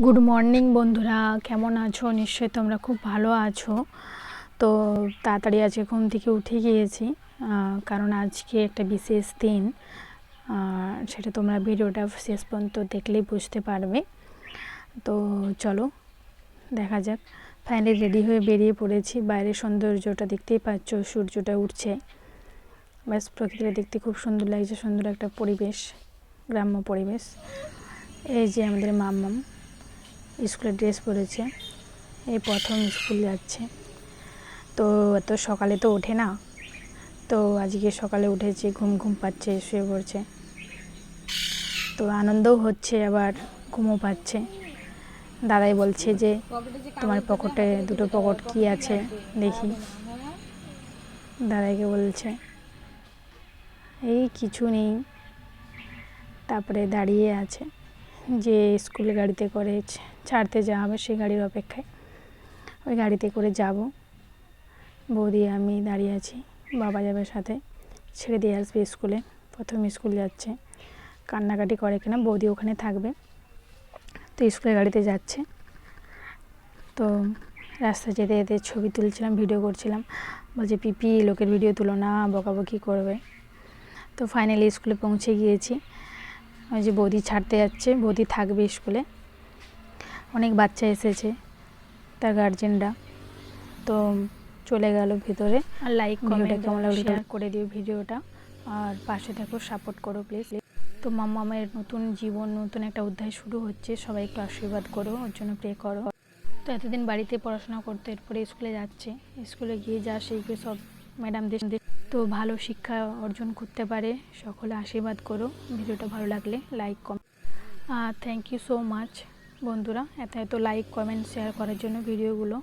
Good morning বন্ধুরা। কেমন আছো? নিশ্চয়ই তোমরা খুব ভালো আছো। তো তাড়াতাড়ি আজকে ঘুম থেকে উঠে গিয়েছি কারণ আজকে একটা বিশেষ দিন। সেটা তোমরা ভিডিওটা শেষ পর্যন্ত দেখলেই বুঝতে পারবে। তো চলো, দেখা যাক। ফাইনালি রেডি হয়ে বেরিয়ে পড়েছি। বাইরের সৌন্দর্যটা দেখতেই পাচ্ছ, সূর্যটা উঠছে। ব্যাস, প্রকৃতিটা দেখতে খুব সুন্দর লাগছে, সুন্দর একটা পরিবেশ, গ্রাম্য পরিবেশ। এই যে আমাদের মাম্মাম। স্কুলের ড্রেস পরেছে। এই প্রথম স্কুল যাচ্ছে। তো এত সকালে তো ওঠে না। তো আজকে সকালে উঠেছে, ঘুম ঘুম পাচ্ছে, শুয়ে পড়ছে। তো আনন্দও হচ্ছে, আবার ঘুমও পাচ্ছে। দাদাই বলছে যে, তোমার পকেটে দুটো পকেট কি আছে? দেখি। দাদাইকে বলছে, এই কিছু নেই। তারপরে দাঁড়িয়ে আছে। যে স্কুলে গাড়িতে করে ছাড়তে যাওয়া হবে সেই গাড়ির অপেক্ষায়। ওই গাড়িতে করে যাব। বৌদি, আমি দাঁড়িয়ে আছি। বাবা যাবে সাথে। ছেড়ে দিয়ে আসবে স্কুলে। প্রথম স্কুল যাচ্ছে। কান্নাকাটি করে কিনা, বৌদি ওখানে থাকবে। তো স্কুলের গাড়িতে যাচ্ছে। তো রাস্তায় যেতে যেতে ছবি তুলছিলাম, ভিডিও করছিলাম। বলছে, পিপি, লোকের ভিডিও তুলো না, বকাবকি করবে। তো ফাইনালি স্কুলে পৌঁছে গিয়েছি। ওই যে বৌদি ছাড়তে যাচ্ছে বৌদি থাকবে স্কুলে। অনেক বাচ্চা এসেছে তার গার্জেনরা তো চলে গেল ভিতরে। আর লাইক কমেন্ট কেমন লাগল করে দিও ভিডিওটা। আর পাশে থাকো সাপোর্ট করো প্লিজ তো মামামের নতুন জীবন নতুন একটা অধ্যায় শুরু হচ্ছে। সবাই একটু আশীর্বাদ করো ওর জন্য প্রে করো। তো এতদিন বাড়িতে পড়াশোনা করতে এরপরে স্কুলে যাচ্ছে। স্কুলে গিয়ে যা শিখবে সব ম্যাডামদের তো ভালো শিক্ষা অর্জন করতে পারে, সকলে আশীর্বাদ করো। ভিডিওটা ভালো লাগলে লাইক কম থ্যাংক ইউ সো মাচ বন্ধুরা। এত এত লাইক কমেন্ট শেয়ার করার জন্য ভিডিওগুলো।